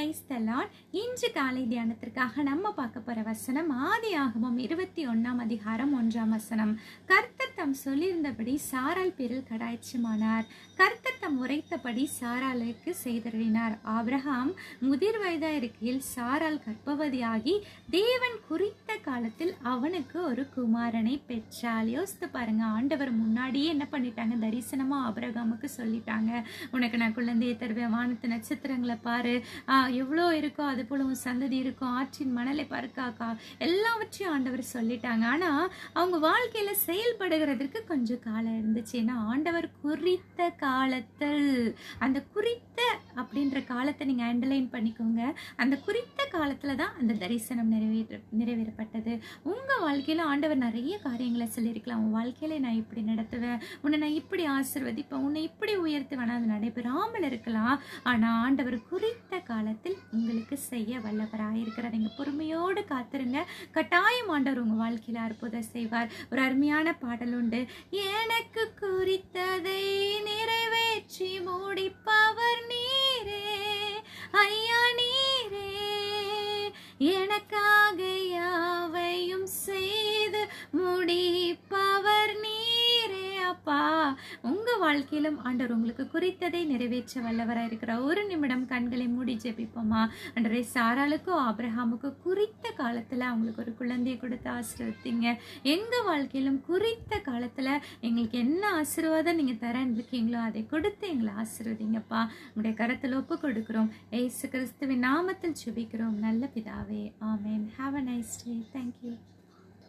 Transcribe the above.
Price தலாட் இன்று காலை தியானத்திற்காக நம்ம பார்க்க போற வசனம் ஆதி ஆகமம் இருபத்தி ஒன்றாம் அதிகாரம் ஒன்றாம் வசனம். கர் தம் சொல்லியிருந்தபடி சாரால் பேரில் கடாய்ச்சமானார் கர்த்தர் தம் உரைத்தபடி சாராலுக்கு செய்தருளினார். ஆபிரகாம் முதிர் வயதா இருக்கையில் சாரால் கர்ப்பவதியாகி தேவன் குறித்த காலத்தில் அவனுக்கு ஒரு குமாரனை பெற்றால் யோசித்து பாருங்க ஆண்டவர் முன்னாடியே என்ன பண்ணிட்டாங்க? தரிசனமா ஆபிரகாமுக்கு சொல்லிட்டாங்க. உனக்கு நான் குழந்தையை தருவேன் வானத்து நட்சத்திரங்களை பாரு. ஆஹ் எவ்வளோ இருக்கோ அது போல உன் சந்ததி இருக்கும். ஆற்றின் மணலை பறக்காக்கா. எல்லாவற்றையும் ஆண்டவர் சொல்லிட்டாங்க. ஆனா அவங்க வாழ்க்கையில செயல்படுகிறதுக்கு கொஞ்சம் காலம் இருந்துச்சு. ஏன்னா ஆண்டவர் குறித்த காலத்தில் அந்த குறித்த அப்படின்ற காலத்தை நீங்கள் அண்டர்லைன் பண்ணிக்கோங்க. அந்த குறித்த காலத்தில் தான் அந்த தரிசனம் நிறைவேற நிறைவேறப்பட்டது. உங்கள் வாழ்க்கையில் ஆண்டவர் நிறைய காரியங்களை சொல்லியிருக்கலாம். உன் வாழ்க்கையில நான் இப்படி நடத்துவேன். உன்னை நான் இப்படி ஆசிர்வதிப்பேன். உன்னை இப்படி உயர்த்துவேன். அது நடைபெறாமல் இருக்கலாம். ஆனால் ஆண்டவர் குறித்த காலத்தில் உங்களுக்கு செய்ய வல்லவராயிருக்கிறார் நீங்கள் பொறுமையோடு காத்திருங்க. கட்டாயம் ஆண்டவர் உங்கள் வாழ்க்கையில் அற்புதம் செய்வார். ஒரு அருமையான பாடல் உண்டு. எனக்கு குறித்ததை நிறைவேற்றி முடிப்பவர் நீரே ஐயா நீரே. எனக்காக யாவையும் செய்து முடிப்பவர் நீரே. அப்பா உங்க வாழ்க்கையிலும் ஆண்டவர் உங்களுக்கு குறித்ததை நிறைவேற்ற வல்லவராக இருக்கிற ஒரு நிமிடம் கண்களை மூடி ஜெபிப்போமா? அன்றரை சாராளுக்கும் ஆப்ரஹாமுக்கும் குறித்த காலத்தில் அவங்களுக்கு ஒரு குழந்தையை கொடுத்து ஆசீர்வதிங்க. எங்கள் வாழ்க்கையிலும் குறித்த காலத்தில் எங்களுக்கு என்ன ஆசீர்வாதம் நீங்கள் தரேன் இருக்கீங்களோ அதை கொடுத்து எங்களை ஆசீர்வதிங்கப்பா. உங்களுடைய கரத்தில் ஒப்பு கொடுக்குறோம். ஏசு கிறிஸ்துவின் நாமத்தில் ஜெபிக்கிறோம். நல்ல பிதாவே ஆமேன். Have a nice day thank you